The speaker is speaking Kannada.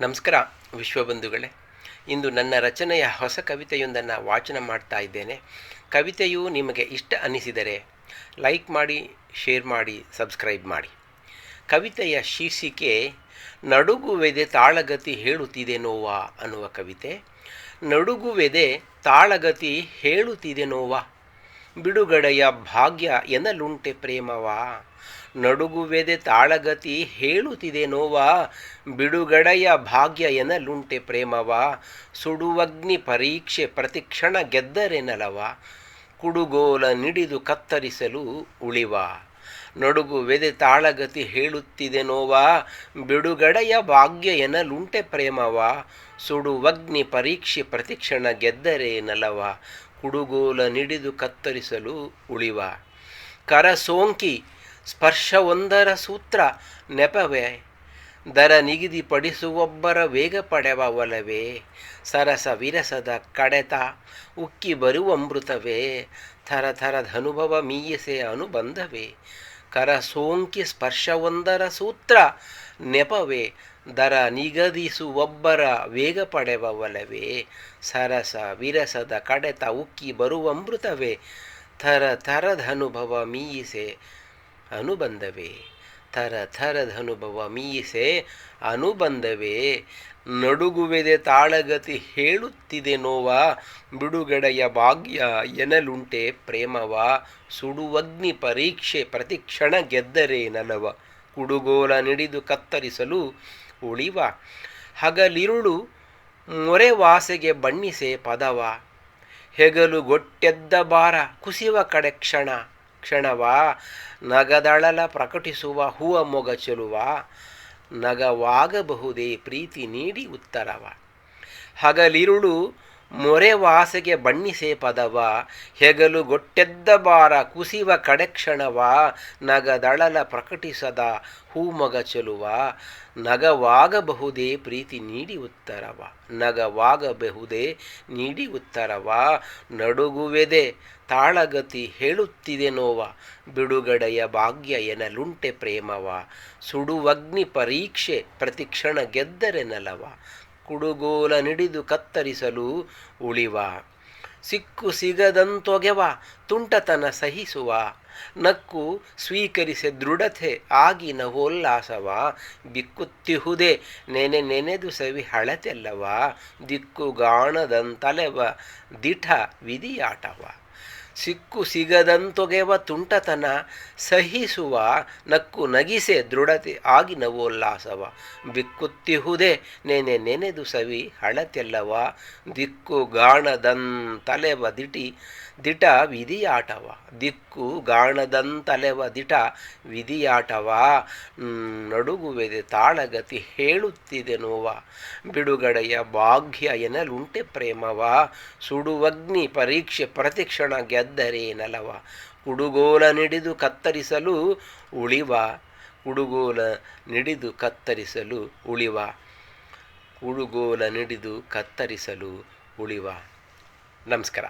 ನಮಸ್ಕಾರ ವಿಶ್ವಬಂಧುಗಳೇ ಇಂದು ನನ್ನ ರಚನೆಯ ಹೊಸ ಕವಿತೆಯೊಂದನ್ನು ವಾಚನ ಮಾಡ್ತಾ ಇದ್ದೇನೆ. ಕವಿತೆಯು ನಿಮಗೆ ಇಷ್ಟ ಅನಿಸಿದರೆ ಲೈಕ್ ಮಾಡಿ, ಶೇರ್ ಮಾಡಿ, ಸಬ್ಸ್ಕ್ರೈಬ್ ಮಾಡಿ. ಕವಿತೆಯ ಶೀರ್ಷಿಕೆ, ನಡುಗುವೆದೆ ತಾಳಗತಿ ಹೇಳುತ್ತಿದೆ ನೋವಾ ಅನ್ನುವ ಕವಿತೆ. ನಡುಗುವೆದೆ ತಾಳಗತಿ ಹೇಳುತ್ತಿದೆ ನೋವಾ ಬಿಡುಗಡೆಯ ಭಾಗ್ಯ ಎನ್ನಲುಂಟೆ ಪ್ರೇಮವಾ. ನಡುಗುವೆದೆ ತಾಳಗತಿ ಹೇಳುತ್ತಿದೆ ನೋವಾ, ಬಿಡುಗಡೆಯ ಭಾಗ್ಯ ಎನಲುಂಟೆ ಪ್ರೇಮವ, ಸುಡುವಗ್ನಿ ಪರೀಕ್ಷೆ ಪ್ರತಿಕ್ಷಣ ಗೆದ್ದರೆ ನಲವ ಕುಡುಗೋಲ ನಿಡಿದು ಕತ್ತರಿಸಲು ಉಳಿವ. ನಡುಗುವೆದೆ ತಾಳಗತಿ ಹೇಳುತ್ತಿದೆ ನೋವಾ, ಬಿಡುಗಡೆಯ ಭಾಗ್ಯ ಎನಲುಂಟೆ ಪ್ರೇಮವ, ಸುಡುವಗ್ನಿ ಪರೀಕ್ಷೆ ಪ್ರತಿಕ್ಷಣ ಗೆದ್ದರೆ ನಲವ ಕುಡುಗೋಲ ನಿಡಿದು ಕತ್ತರಿಸಲು ಉಳಿವ. ಕರ ಸೋಂಕಿ ಸ್ಪರ್ಶವೊಂದರ ಸೂತ್ರ ನೆಪವೇ. ದರ ನಿಗದಿಪಡಿಸುವೊಬ್ಬರ ವೇಗ ಪಡೆವ ಒಲವೇ ಸರಸ ವಿರಸದ ಕಡೆತ ಉಕ್ಕಿ ಬರುವ ಅಮೃತವೇ. ಥರ ಥರದ ಅನುಭವ ಮೀಯಿಸೆ ಅನುಬಂಧವೇ. ಕರ ಸೋಂಕಿ ಸ್ಪರ್ಶವೊಂದರ ಸೂತ್ರ ನೆಪವೇ. ದರ ನಿಗದಿಸುವೊಬ್ಬರ ವೇಗ ಪಡೆವ ಒಲವೇ ಸರಸ ವಿರಸದ ಕಡೆತ ಉಕ್ಕಿ ಬರುವ ಅಮೃತವೇ. ಥರ ಥರದ ಅನುಭವ ಮೀಯಿಸೆ ಅನುಬಂಧವೇ. ಥರ ಥರದ ಅನುಭವ ಮೀಸೆ ಅನುಬಂಧವೇ. ನಡುಗುವೆದೆ ತಾಳಗತಿ ಹೇಳುತ್ತಿದೆ ನೋವಾ. ಬಿಡುಗಡೆಯ ಭಾಗ್ಯ ಎನಲುಂಟೆ ಪ್ರೇಮವ. ಸುಡುವಗ್ನಿ ಪರೀಕ್ಷೆ ಪ್ರತಿಕ್ಷಣ ಗೆದ್ದರೆ ನಲವ. ಕುಡುಗೋಲ ನಿಡಿದು ಕತ್ತರಿಸಲು ಉಳಿವ. ಹಗಲಿರುಳು ಮೊರೆವಾಸೆಗೆ ಬಣ್ಣಿಸೆ ಪದವ. ಹೆಗಲು ಗೊಟ್ಟೆದ್ದ ಬಾರ ಕುಸಿವ ಕಡೆ ಕ್ಷಣ. ಕ್ಷಣವ? ನಗದಳಲ ಪ್ರಕಟಿಸುವ ಹೂವ ಮೊಗ ಚೆಲುವ? ನಗವಾಗಬಹುದೇ ಪ್ರೀತಿ ನೀಡಿ ಉತ್ತರವ? ಹಗಲಿರುಳು ಮೊರೆವಾಸೆಗೆ ಬಣ್ಣಿಸೆ ಪದವ, ಹೆಗಲು ಗೊಟ್ಟೆದ್ದ ಬಾರ, ಕುಸಿವ ಕಡೆಕ್ಷಣವ ನಗದಳಲ ಪ್ರಕಟಿಸದ ಹೂಮಗ ಚೆಲುವ, ನಗವಾಗಬಹುದೇ ಪ್ರೀತಿ ನೀಡಿ ಉತ್ತರವ, ನಗವಾಗಬಹುದೇ ನೀಡಿ ಉತ್ತರವ, ನಡುಗುವೆದೆ ತಾಳಗತಿ ಹೇಳುತ್ತಿದೆ ನೋವ, ಬಿಡುಗಡೆಯ ಭಾಗ್ಯ ಎನಲುಂಟೆ ಪ್ರೇಮವ, ಸುಡುವಗ್ನಿ ಪರೀಕ್ಷೆ ಪ್ರತಿಕ್ಷಣ ಗೆದ್ದರೆ ನಲವ ಕುಡುಗೋಲ ನಿಡಿದು ಕತ್ತರಿಸಲು ಉಳಿವ. ಸಿಕ್ಕು ಸಿಗದಂತೊಗೆವ, ತುಂಟತನ ಸಹಿಸುವ. ನಕ್ಕು ಸ್ವೀಕರಿಸೆ ದೃಢತೆ ಆಗಿ ನವೋಲ್ಲಾಸವ ಬಿಕ್ಕುತ್ತಿಹುದೆ, ನೆನೆ ನೆನೆದು ಸವಿ ಹಳತೆಲ್ಲವ. ದಿಕ್ಕುಗಾಣದಂತಲೆವ, ದಿಠ ವಿಧಿಯಾಟವ. ಸಿಕ್ಕು ಸಿಗದಂತೊಗೆವ ತುಂಟತನ, ಸಹಿಸುವ, ನಕ್ಕು ನಗಿಸೆ ದೃಢತೆ ಆಗಿ ನವೋಲ್ಲಾಸವ. ಬಿಕ್ಕುತ್ತಿಹುದೆ ನೆನೆ ನೆನೆದು ಸವಿ ಹಳತೆಲ್ಲವ. ದಿಕ್ಕು ಗಾಣದಂತಲೆವ ದಿಟಿ, ದಿಟ ವಿಧಿಯಾಟವ. ದಿಕ್ಕು ಗಾಣದಂತಲೆವ ದಿಟ ವಿಧಿಯಾಟವ. ನಡುಗುವೆದೆ ತಾಳಗತಿ ಹೇಳುತ್ತಿದೆ ನೋವ ಬಿಡುಗಡೆಯ ಭಾಗ್ಯ ಎನಲುಂಟೆ ಪ್ರೇಮವ. ಸುಡುವಗ್ನಿ ಪರೀಕ್ಷೆ ಪ್ರತಿಕ್ಷಣ ಗೆದ್ದರೆ ನಲವ ಕುಡುಗೋಲ ನಿಡಿದು ಕತ್ತರಿಸಲು ಉಳಿವ? ಕುಡುಗೋಲ ನಿಡಿದು ಕತ್ತರಿಸಲು ಉಳಿವ? ಕುಡುಗೋಲ ನಿಡಿದು ಕತ್ತರಿಸಲು ಉಳಿವ? ನಮಸ್ಕಾರ.